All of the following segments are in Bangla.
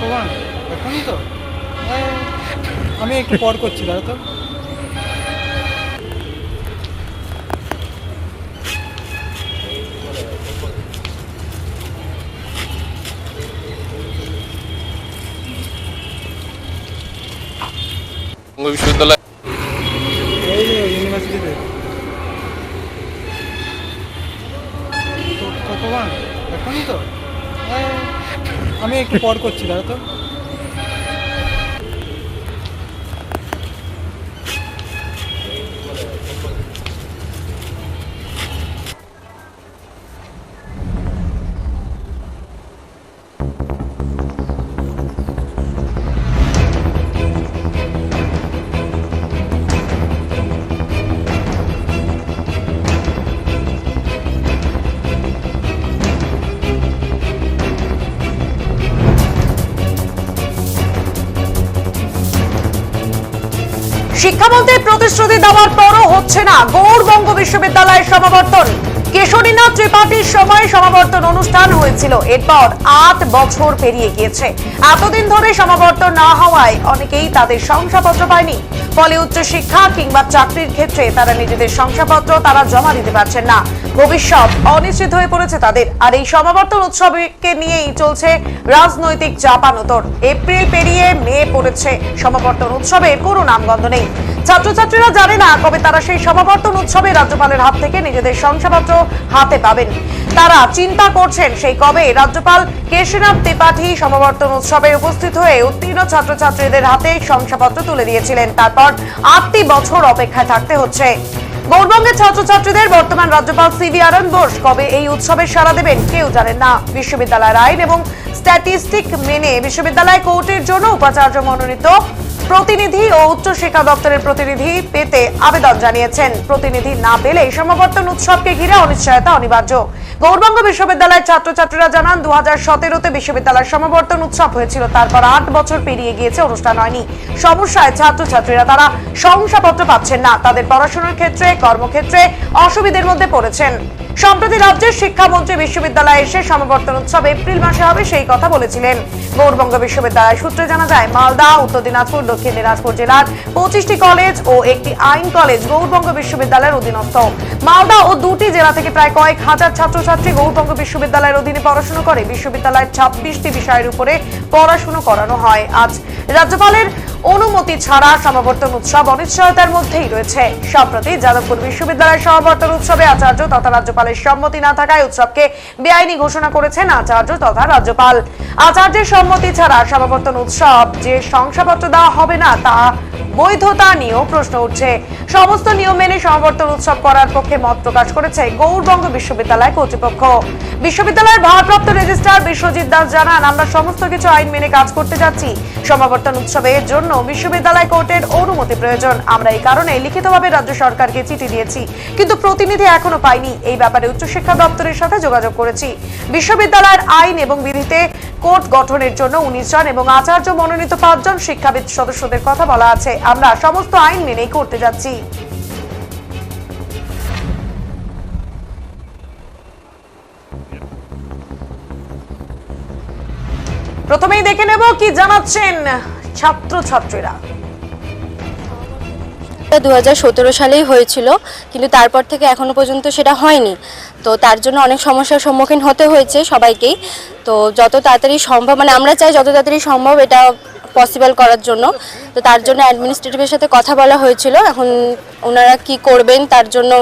ভগবান এখনই তো? আমি একটু পর করছি দাদা তো। বিশ্ববিদ্যালয় এই ইউনিভার্সিটিতে। ভগবান এখনই তো? এই, আমি একটু পর করছি দাদা তো। শিক্ষামন্ত্রীর প্রতিশ্রুতি দেওয়ার পরও হচ্ছে না। গৌরবঙ্গ বিশ্ববিদ্যালয়ের সমাবর্তন। কেশরীনাথ ত্রিপাঠীর সময় সমাবর্তন অনুষ্ঠান হয়েছিল। এরপর আট বছর পেরিয়ে গিয়েছে। এতদিন ধরে সমাবর্তন না হওয়ায় অনেকেই তাদের শংসাপত্র পায়নি। ফলে উচ্চশিক্ষা কিংবা চাকরির ক্ষেত্রে তারা নিজেদের শংসাপত্র তারা জমা দিতে পারছেন না। ভবিষ্যৎ অনিশ্চিত হয়ে পড়েছে তাদের। আর এই সমাবর্তন উৎসবকে নিয়েই চলছে রাজনৈতিক চাপানোতর এপ্রিল পেরিয়ে মে পড়েছে সমাবর্তন উৎসবে, কোনো নামগন্ধ নেই। ছাত্রছাত্রীরা জানে না, কবে তারা সেই সমাবর্তন উৎসবে রাজ্যপালের হাত থেকে নিজেদের শংসাপত্র হাতে পাবেন। তারা চিন্তা করছেন, সেই কবে রাজ্যপাল কেশরীনাথ ত্রিপাঠী সমাবর্তন উৎসবে উপস্থিত হয়ে উত্তীর্ণ ছাত্রছাত্রীদের হাতে শংসাপত্র তুলে দিয়েছিলেন। তারপর আটটি বছর অপেক্ষায় থাকতে হচ্ছে। গৌরবঙ্গের ছাত্রছাত্রীদের বর্তমান রাজ্যপাল সিভি আরন বোস কবে এই উৎসবে সাড়া দেবেন কেউ জানেন না। বিশ্ববিদ্যালয়ের আইন এবং স্ট্যাটিস্টিক মেনে বিশ্ববিদ্যালয় কোর্টের জন্য উপাচার্য মনোনীত প্রতিনিধি ও উচ্চ শিক্ষা দপ্তরের প্রতিনিধি পেতে আবেদন জানিয়েছেন। প্রতিনিধি না পেলে সমাবর্তন উৎসবকে ঘিরে অনিশ্চয়তা অনিবার্য। গৌরবঙ্গ বিশ্ববিদ্যালয়ের ছাত্রছাত্রীরা জানান দু হাজার সতেরোতে বিশ্ববিদ্যালয়ের সমাবর্তন উৎসব হয়েছিল, তারপর আট বছর পেরিয়ে গিয়েছে, অনুষ্ঠান হয়নি। সমস্যায় ছাত্রছাত্রীরা তারা শংসাপত্র পাচ্ছেন না। তাদের পড়াশোনার ক্ষেত্রে, কর্মক্ষেত্রে অসুবিধের মধ্যে পড়েছেন। সম্প্রতি রাজ্যের শিক্ষামন্ত্রী বিশ্ববিদ্যালয়ে এসে সমাবর্তন উৎসব এপ্রিল মাসে হবে সেই কথা বলেছিলেন। গৌরবঙ্গ বিশ্ববিদ্যালয় সূত্রে জানা যায়, মালদা, উত্তর দিনাজপুর, দক্ষিণ দিনাজপুর জেলার পঁচিশটি কলেজ ও একটি আইন কলেজ গৌরবঙ্গ বিশ্ববিদ্যালয়ের অধীনস্থ। মালদা ও দুটি জেলা থেকে প্রায় কয়েক হাজার ছাত্রছাত্রী গৌরবঙ্গ বিশ্ববিদ্যালয়ের অধীনে পড়াশোনা করে। বিশ্ববিদ্যালয়ের ছাব্বিশটি বিষয়ের উপরে পড়াশোনা করানো হয়। আজ রাজ্যপালের অনুমতি ছাড়া সমাবর্তন উৎসব অনিশ্চয়তার মধ্যেই রয়েছে। সম্প্রতি যাদবপুর বিশ্ববিদ্যালয়ের সমাবর্তন উৎসবে আচার্য তথা রাজ্যপালের সম্মতি না থাকায় উৎসবকে বেআইনি ঘোষণা করেছেন আচার্য তথা রাজ্যপাল। আচার্যের সম্মতি ছাড়া সমাবর্তন উৎসব যে শংসাপত্র দেওয়া হবে না, তা বৈধতা নিয়েও প্রশ্ন উঠছে। সমস্ত নিয়ম মেনে সমাবর্তন উৎসব করার পক্ষে মত প্রকাশ করেছে গৌরবঙ্গ বিশ্ববিদ্যালয় কর্তৃপক্ষ। বিশ্ববিদ্যালয়ের ভারপ্রাপ্ত রেজিস্ট্রার বিশ্বজিৎ দাস জানান, আমরা সমস্ত কিছু আইন মেনে কাজ করতে যাচ্ছি। সমাবর্তন উৎসবের জন্য বিশ্ববিদ্যালয় কোর্টের অনুমতি প্রয়োজন। আমরা এই কারণে লিখিতভাবে রাজ্য সরকারকে চিঠি দিয়েছি, কিন্তু প্রতিনিধি এখনও পাইনি এই ব্যাপারে উচ্চশিক্ষা দপ্তরের সাথে যোগাযোগ করেছি। বিশ্ববিদ্যালয়ের আইন এবং বিধিতে কোর্ট গঠনের জন্য উনিশ জন এবং আচার্য মনোনীত পাঁচজন শিক্ষাবিদ সদস্যদের কথা বলা আছে। আমরা সমস্ত আইন মেনেই করতে যাচ্ছি। প্রথমেই দেখে নেব কি জানাচ্ছেন ছাত্রছাত্রীরা। দু হাজার সতেরো সালেই হয়েছিল, কিন্তু তারপর থেকে এখনও পর্যন্ত সেটা হয়নি। তো তার জন্য অনেক সমস্যার সম্মুখীন হতে হয়েছে সবাইকেই। তো যত তাড়াতাড়ি সম্ভব মানে আমরা চাই যত তাড়াতাড়ি সম্ভব এটা পসিবল করার জন্য। তো তার জন্য অ্যাডমিনিস্ট্রেটিভের সাথে কথা বলা হয়েছিল। এখন ওনারা কি করবেন তার জন্য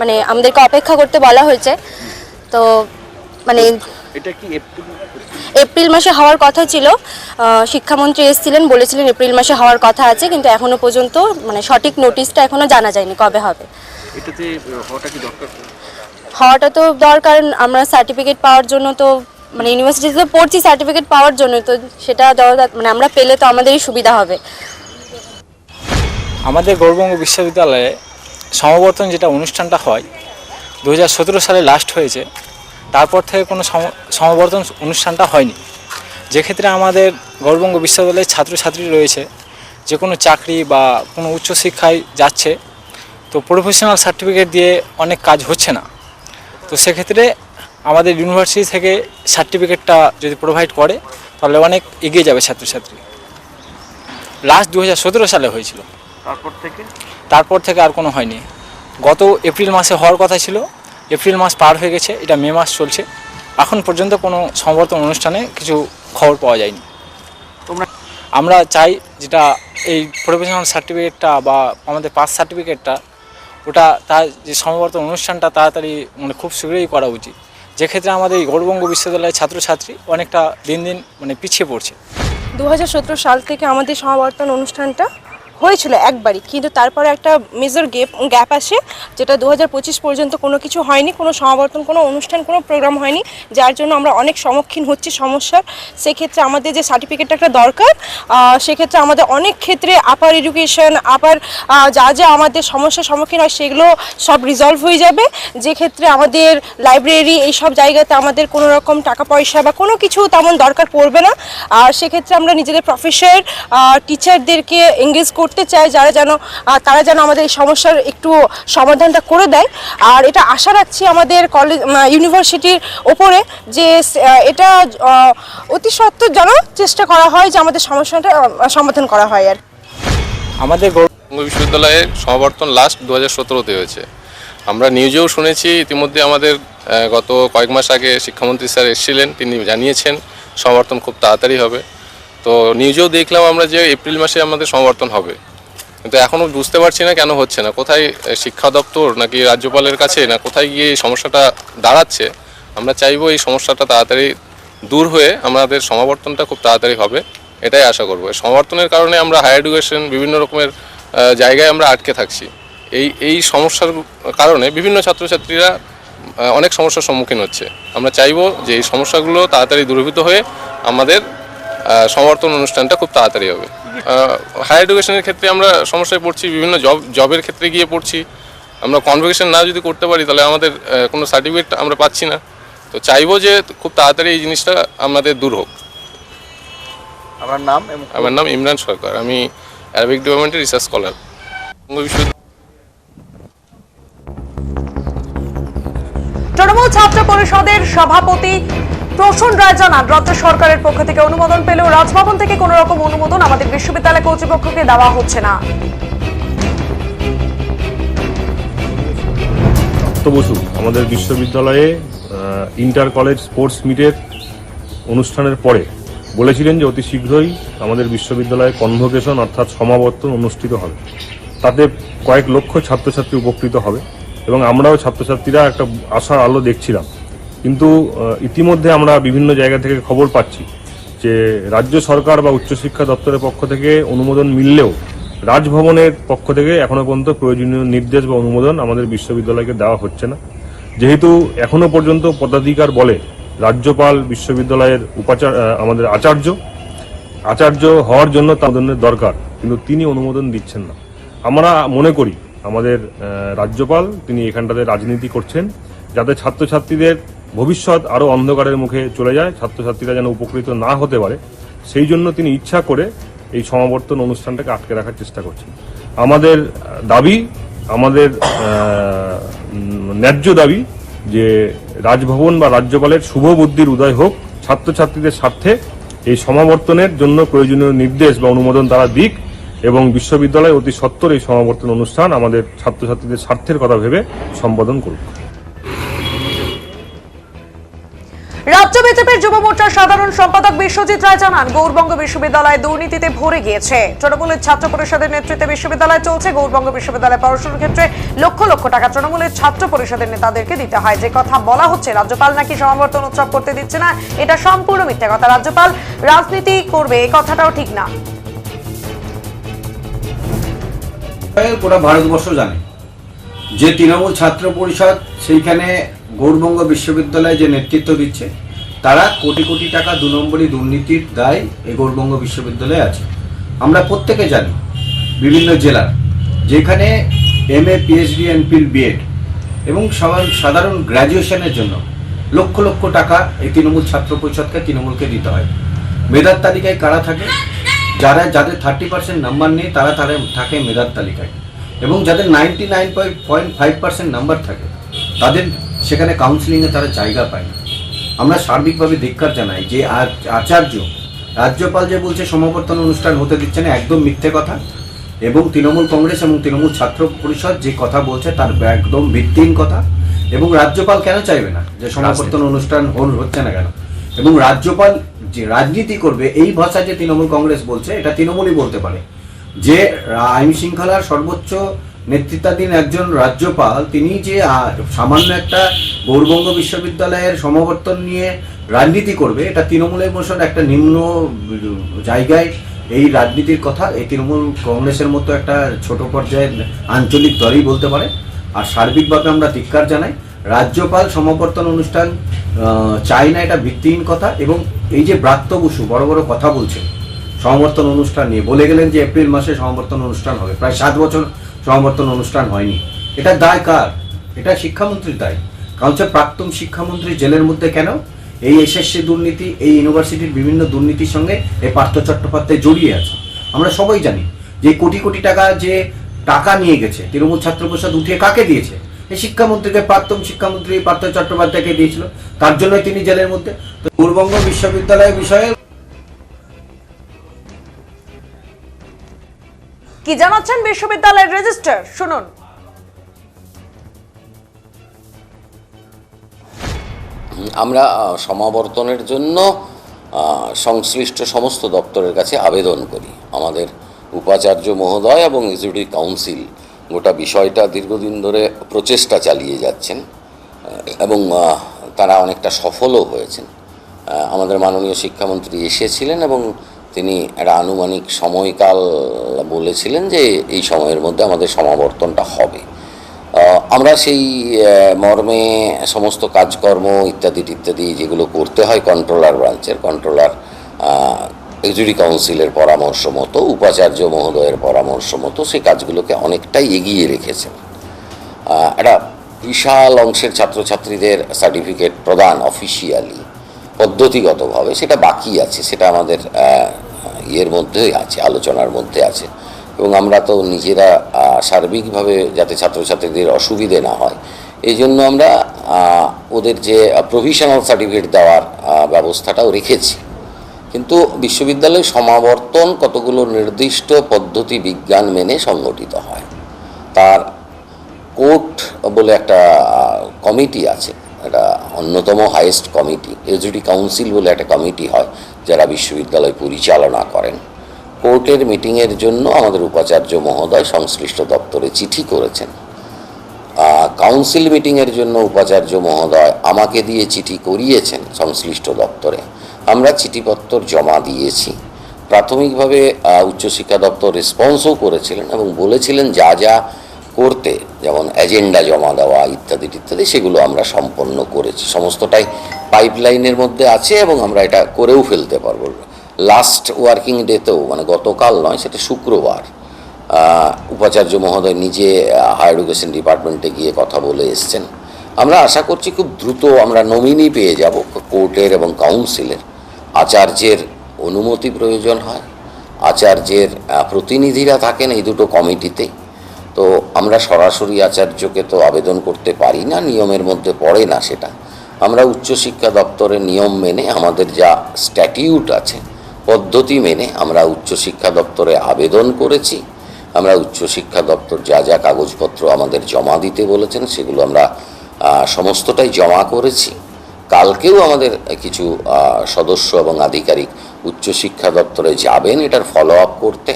মানে আমাদেরকে অপেক্ষা করতে বলা হয়েছে। তো মানে এটা কি এপ্রিল এপ্রিল মাসে হওয়ার কথা ছিল। শিক্ষামন্ত্রী এসেছিলেন বলেছিলেন এপ্রিল মাসে হওয়ার কথা আছে কিন্তু এখনও পর্যন্ত মানে সঠিক নোটিশটা এখনও জানা যায়নি কবে হবে। এটাতে হওয়াটা কি দরকার? হওয়াটা তো দরকার, আমরা সার্টিফিকেট পাওয়ার জন্য তো মানে ইউনিভার্সিটিতে পড়ছি সার্টিফিকেট পাওয়ার জন্য, তো সেটা দরকার মানে আমরা পেলে তো আমাদেরই সুবিধা হবে। আমাদের গৌরবঙ্গ বিশ্ববিদ্যালয়ে সমাবর্তন যেটা অনুষ্ঠানটা হয় দু হাজার সতেরো সালে লাস্ট হয়েছে, তারপর থেকে কোনো সম- সমাবর্তন অনুষ্ঠানটা হয়নি। যেক্ষেত্রে আমাদের গৌরবঙ্গ বিশ্ববিদ্যালয়ের ছাত্রছাত্রী রয়েছে, যে কোনো চাকরি বা কোনো উচ্চশিক্ষায় যাচ্ছে, তো প্রফেশনাল সার্টিফিকেট দিয়ে অনেক কাজ হচ্ছে না। তো সেক্ষেত্রে আমাদের ইউনিভার্সিটি থেকে সার্টিফিকেটটা যদি প্রোভাইড করে তাহলে অনেক এগিয়ে যাবে ছাত্রছাত্রী। লাস্ট দু হাজার সতেরো সালে হয়েছিল। তারপর থেকে? তারপর থেকে আর কোনো হয়নি। গত এপ্রিল মাসে হওয়ার কথা ছিল। এপ্রিল মাস পার হয়ে গেছে এটা মে মাস চলছে। এখন পর্যন্ত কোনো সংবর্ধন অনুষ্ঠানে কিছু খবর পাওয়া যায়নি। তোমরা আমরা চাই যেটা এই প্রফেশনাল সার্টিফিকেটটা বা আমাদের পাস সার্টিফিকেটটা ওটা তার যে সমাবর্তন অনুষ্ঠানটা তাড়াতাড়ি মানে খুব শীঘ্রই করা উচিত। যেক্ষেত্রে আমাদের এই গৌরবঙ্গ বিশ্ববিদ্যালয়ের ছাত্রছাত্রী অনেকটা দিন দিন মানে পিছিয়ে পড়ছে। দু হাজার সতেরো সাল থেকে আমাদের সমাবর্তন অনুষ্ঠানটা হয়েছিল একবারই, কিন্তু তারপরে একটা মেজর গ্যাপ গ্যাপ আসে, যেটা দু হাজার পঁচিশ পর্যন্ত কোনো কিছু হয়নি, কোনো সমাবর্তন, কোনো অনুষ্ঠান, কোনো প্রোগ্রাম হয়নি, যার জন্য আমরা অনেক সম্মুখীন হচ্ছি সমস্যার। সেক্ষেত্রে আমাদের যে সার্টিফিকেটটা একটা দরকার সেক্ষেত্রে আমাদের অনেক ক্ষেত্রে আপার এডুকেশন আপার যা যা আমাদের সমস্যার সম্মুখীন হয়, সেগুলো সব রিজলভ হয়ে যাবে। যে ক্ষেত্রে আমাদের লাইব্রেরি এই সব জায়গাতে আমাদের কোনো রকম টাকা পয়সা বা কোনো কিছু তেমন দরকার পড়বে না। আর সেক্ষেত্রে আমরা নিজেদের প্রফেসর টিচারদেরকে এঙ্গেজ করতে চাই যারা যেন তারা যেন আমাদের এই সমস্যার একটু সমাধানটা করে দেয়। আর এটা আশা রাখছি আমাদের কলেজ ইউনিভার্সিটির ওপরে যে এটা অতি সত্ত্বর যেন চেষ্টা করা হয় যে আমাদের সমস্যাটা সমাধান করা হয় আর কি। আমাদের বিশ্ববিদ্যালয়ের সমাবর্তন লাস্ট দু হাজার সতেরোতে হয়েছে। আমরা নিউজেও শুনেছি ইতিমধ্যে আমাদের গত কয়েক মাস আগে শিক্ষামন্ত্রী স্যার এসেছিলেন তিনি জানিয়েছেন সমাবর্তন খুব তাড়াতাড়ি হবে। তো নিউজেও দেখলাম আমরা যে এপ্রিল মাসে আমাদের সমাবর্তন হবে। কিন্তু এখনও বুঝতে পারছি না কেন হচ্ছে না। কোথায় শিক্ষা দপ্তর নাকি রাজ্যপালের কাছে না কোথায় গিয়ে এই সমস্যাটা দাঁড়াচ্ছে, আমরা চাইব এই সমস্যাটা তাড়াতাড়ি দূর হয়ে আমাদের সমাবর্তনটা খুব তাড়াতাড়ি হবে, এটাই আশা করব। এই সমাবর্তনের কারণে আমরা হায়ার এডুকেশন বিভিন্ন রকমের জায়গায় আমরা আটকে থাকছি। এই এই সমস্যার কারণে বিভিন্ন ছাত্রছাত্রীরা অনেক সমস্যার সম্মুখীন হচ্ছে। আমরা চাইব যে এই সমস্যাগুলো তাড়াতাড়ি দূরীভূত হয়ে আমাদের সমর্থন অনুষ্ঠানটা খুব তাড়াতাড়ি হবে। হায়ার এডুকেশনের ক্ষেত্রে আমরা সমস্যায় পড়ছি বিভিন্ন জব জবের ক্ষেত্রে গিয়ে পড়ছি। আমরা কনভোকেশন না যদি করতে পারি তাহলে আমাদের কোনো সার্টিফিকেট আমরা পাচ্ছি না। তো চাইব যে খুব তাড়াতাড়ি এই জিনিসটা আমাদের দূর হোক। আমার নাম আমার নাম ইমরান সরকার আমি অ্যারাবিক ডেভেলপমেন্টের রিসার্চ স্কলার বিশ্ববিদ্যালয় তৃণমূল ছাত্র পরিষদের সভাপতি প্রসূন রায় জানান, রাজ্য সরকারের পক্ষ থেকে অনুমোদন পেলেও রাজভবন থেকে কোনো রকম অনুমোদন আমাদের বিশ্ববিদ্যালয় কর্তৃপক্ষকে দেওয়া হচ্ছে না। বসু আমাদের বিশ্ববিদ্যালয়ে ইন্টার কলেজ স্পোর্টস মিটের অনুষ্ঠানের পরে বলেছিলেন যে অতি শীঘ্রই আমাদের বিশ্ববিদ্যালয়ে কনভোকেশন অর্থাৎ সমাবর্তন অনুষ্ঠিত হবে। তাতে কয়েক লক্ষ ছাত্রছাত্রী উপকৃত হবে এবং আমরাও ছাত্রছাত্রীরা একটা আশার আলো দেখছিলাম। কিন্তু ইতিমধ্যে আমরা বিভিন্ন জায়গা থেকে খবর পাচ্ছি যে রাজ্য সরকার বা উচ্চশিক্ষা দপ্তরের পক্ষ থেকে অনুমোদন মিললেও রাজভবনের পক্ষ থেকে এখনও পর্যন্ত প্রয়োজনীয় নির্দেশ বা অনুমোদন আমাদের বিশ্ববিদ্যালয়কে দেওয়া হচ্ছে না। যেহেতু এখনও পর্যন্ত পদাধিকার বলে রাজ্যপাল বিশ্ববিদ্যালয়ের উপাচার আমাদের আচার্য আচার্য হওয়ার জন্য তাদের দরকার, কিন্তু তিনি অনুমোদন দিচ্ছেন না। আমরা মনে করি আমাদের রাজ্যপাল, তিনি এখানটাতে রাজনীতি করছেন, যাতে ছাত্রছাত্রীদের ভবিষ্যৎ আরও অন্ধকারের মুখে চলে যায়, ছাত্রছাত্রীরা যেন উপকৃত না হতে পারে, সেই জন্য তিনি ইচ্ছা করে এই সমাবর্তন অনুষ্ঠানটাকে আটকে রাখার চেষ্টা করছেন। আমাদের দাবি, আমাদের ন্যায্য দাবি যে রাজভবন বা রাজ্যপালের শুভ বুদ্ধির উদয় হোক, ছাত্রছাত্রীদের স্বার্থে এই সমাবর্তনের জন্য প্রয়োজনীয় নির্দেশ বা অনুমোদন তারা দিক এবং বিশ্ববিদ্যালয় অতি সত্বর এই সমাবর্তন অনুষ্ঠান আমাদের ছাত্রছাত্রীদের স্বার্থের কথা ভেবে সম্বোধন করুক। রাজ্য বিজেপির যুব মোর্চার সাধারণ সম্পাদক বিশ্বজিৎ রায় জানান, গৌরবঙ্গ বিশ্ববিদ্যালয় দুর্নীতিতে ভরে গিয়েছে। তৃণমূলের ছাত্র পরিষদের নেতৃত্বে বিশ্ববিদ্যালয় চলছে, গৌরবঙ্গ বিশ্ববিদ্যালয় পড়াশোনার ক্ষেত্রে লক্ষ লক্ষ টাকা তৃণমূলের ছাত্র পরিষদের নেতাদেরকে দিতে হয়। যে কথা বলা হচ্ছে, রাজ্যপাল নাকি সমাবর্তন উৎসব করতে দিচ্ছে না, এটা সম্পূর্ণ মিথ্যা কথা। রাজ্যপাল, রাজনীতি করবে, এই কথাটাও ঠিক না। গোটা ভারতবর্ষ জানে যে তৃণমূল ছাত্র পরিষদ সেইখানে গৌরবঙ্গ বিশ্ববিদ্যালয়ে যে নেতৃত্ব দিচ্ছে, তারা কোটি কোটি টাকা দু নম্বরই দুর্নীতির দায় এই গৌরবঙ্গ বিশ্ববিদ্যালয়ে আছে। আমরা প্রত্যেকে জানি, বিভিন্ন জেলার, যেখানে M A PhD MPhil BEd এবং সাধারণ- গ্র্যাজুয়েশনের জন্য লক্ষ লক্ষ টাকা এই তৃণমূল ছাত্র পরিষদকে তৃণমূলকে দিতে হয়। মেধার তালিকায় কারা থাকে? যারা, যাদের থার্টি পার্সেন্ট নাম্বার নেই, তারা তারা থাকে মেধার তালিকায়। এবং যাদের ninety nine point five percent number থাকে, তাদের সেখানে কাউন্সিলিংয়ে তারা জায়গা পায় না। আমরা সার্বিকভাবে ধিক্কার জানাই যে আচার্য রাজ্যপাল যে বলছে সমাবর্তন অনুষ্ঠান হতে দিচ্ছে না একদম মিথ্যে কথা। এবং তৃণমূল কংগ্রেস এবং তৃণমূল ছাত্র পরিষদ যে কথা বলছে তার একদম ভিত্তিহীন কথা। এবং রাজ্যপাল কেন চাইবে না যে সমাবর্তন অনুষ্ঠান হল হচ্ছে না কেন? এবং রাজ্যপাল যে রাজনীতি করবে এই ভাষা যে তৃণমূল কংগ্রেস বলছে এটা তৃণমূলই বলতে পারে। যে আইন শৃঙ্খলার সর্বোচ্চ নেতৃত্বাধীন একজন রাজ্যপাল, তিনি যে সামান্য একটা গৌরবঙ্গ বিশ্ববিদ্যালয়ের সমাবর্তন নিয়ে রাজনীতি করবে, এটা তৃণমূলের বসন একটা নিম্ন জায়গায় এই রাজনীতির কথা, এই তৃণমূল কংগ্রেসের মতো একটা ছোট পর্যায়ের আঞ্চলিক দলই বলতে পারে। আর সার্বিকভাবে আমরা ধিক্কার জানাই, রাজ্যপাল সমাবর্তন অনুষ্ঠান চাই না এটা ভিত্তিহীন কথা এবং এই যে ব্রাত্য বসু বড় বড় কথা বলছে, সমাবর্তন অনুষ্ঠান নিয়ে, বলে গেলেন যে এপ্রিল মাসে সমাবর্তন অনুষ্ঠান হবে, প্রায় সাত বছর সমাবর্তন অনুষ্ঠান হয়নি। এটা দায় কার? এটা শিক্ষামন্ত্রীর দায়। কারণ হচ্ছে প্রাক্তন শিক্ষামন্ত্রী জেলের মধ্যে কেন? এই এসএসসি দুর্নীতি, এই ইউনিভার্সিটির বিভিন্ন দুর্নীতির সঙ্গে এই পার্থ চট্টোপাধ্যায় জড়িয়ে আছে। আমরা সবাই জানি যে কোটি কোটি টাকা যে টাকা নিয়ে গেছে, তৃণমূল ছাত্র পরিষদ উঠিয়ে কাকে দিয়েছে? এই শিক্ষামন্ত্রীকে প্রাক্তন শিক্ষামন্ত্রী পার্থ চট্টোপাধ্যায়কে দিয়েছিল। তার জন্যই তিনি জেলের মধ্যে। তো পূর্ববঙ্গ বিশ্ববিদ্যালয় বিষয়ে কি জানাচ্ছেন বিশ্ববিদ্যালয়ের রেজিস্টার শুনুন। আমরা সমাবর্তনের জন্য সংশ্লিষ্ট সমস্ত দপ্তরের কাছে আবেদন করি। আমাদের উপাচার্য মহোদয় এবং এক্সিকিউটিভ কাউন্সিল গোটা বিষয়টা দীর্ঘদিন ধরে প্রচেষ্টা চালিয়ে যাচ্ছেন এবং তারা অনেকটা সফলও হয়েছেন। আমাদের মাননীয় শিক্ষামন্ত্রী এসেছিলেন এবং তিনি একটা আনুমানিক সময়কাল বলেছিলেন যে এই সময়ের মধ্যে আমাদের সমাবর্তনটা হবে। আমরা সেই মর্মে সমস্ত কাজকর্ম ইত্যাদি ইত্যাদি যেগুলো করতে হয় কন্ট্রোলার ব্রাঞ্চের, কন্ট্রোলার এক্সিকিউটিভ কাউন্সিলের পরামর্শ মতো, উপাচার্য মহোদয়ের পরামর্শ মতো সেই কাজগুলোকে অনেকটাই এগিয়ে রেখেছেন। একটা বিশাল অংশের ছাত্রছাত্রীদের সার্টিফিকেট প্রদান অফিসিয়ালি পদ্ধতিগতভাবে, সেটা বাকি আছে, সেটা আমাদের ইয়ের মধ্যেই আছে, আলোচনার মধ্যে আছে। এবং আমরা তো নিজেরা সার্বিকভাবে যাতে ছাত্রছাত্রীদের অসুবিধে না হয়, এই জন্য আমরা ওদের যে প্রভিশনাল সার্টিফিকেট দেওয়ার ব্যবস্থাটাও রেখেছি। কিন্তু বিশ্ববিদ্যালয় সমাবর্তন কতগুলো নির্দিষ্ট পদ্ধতি বিজ্ঞান মেনে সংগঠিত হয়, তার কোর্ট বলে একটা কমিটি আছে একটা অন্যতম হাইয়েস্ট কমিটি এজুডি কাউন্সিল বলে একটা কমিটি হয়, যারা বিশ্ববিদ্যালয় পরিচালনা করেন। কোর্টের মিটিংয়ের জন্য আমাদের উপাচার্য মহোদয় সংশ্লিষ্ট দপ্তরে চিঠি করেছেন। কাউন্সিল মিটিংয়ের জন্য উপাচার্য মহোদয় আমাকে দিয়ে চিঠি করিয়েছেন সংশ্লিষ্ট দপ্তরে। আমরা চিঠিপত্র জমা দিয়েছি। প্রাথমিকভাবে উচ্চশিক্ষা দপ্তর রেসপন্সও করেছিলেন এবং বলেছিলেন যা যা করতে যেমন এজেন্ডা জমা দেওয়া ইত্যাদি ইত্যাদি, সেগুলো আমরা সম্পন্ন করেছি। সমস্তটাই পাইপলাইনের মধ্যে আছে এবং আমরা এটা করেও ফেলতে পারব। লাস্ট ওয়ার্কিং ডেতেও মানে গতকাল নয়, সেটা শুক্রবার উপাচার্য মহোদয় নিজে হায়ার এডুকেশন ডিপার্টমেন্টে গিয়ে কথা বলে এসছেন। আমরা আশা করছি খুব দ্রুত আমরা নমিনি পেয়ে যাব কোর্টের এবং কাউন্সিলের আচার্যের অনুমতি প্রয়োজন হয়। আচার্যের প্রতিনিধিরা থাকেন এই দুটো কমিটিতেই তো আমরা সরাসরি আচার্যকে তো আবেদন করতে পারি না, নিয়মের মধ্যে পড়ে না সেটা। আমরা উচ্চশিক্ষা দপ্তরের নিয়ম মেনে, আমাদের যা স্ট্যাটিউট আছে, পদ্ধতি মেনে আমরা উচ্চশিক্ষা দপ্তরে আবেদন করেছি। আমরা উচ্চশিক্ষা দপ্তর যা যা কাগজপত্র আমাদের জমা দিতে বলেছেন, সেগুলো আমরা সমস্তটাই জমা করেছি। কালকেও আমাদের কিছু সদস্য এবং আধিকারিক উচ্চশিক্ষা দপ্তরে যাবেন এটার ফলো আপ করতে।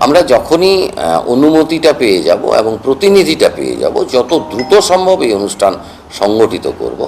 আমরা যখনই অনুমতিটা পেয়ে যাব এবং প্রতিনিধিটা পেয়ে যাব, যত দ্রুত সম্ভব এই অনুষ্ঠান সংগঠিত করব।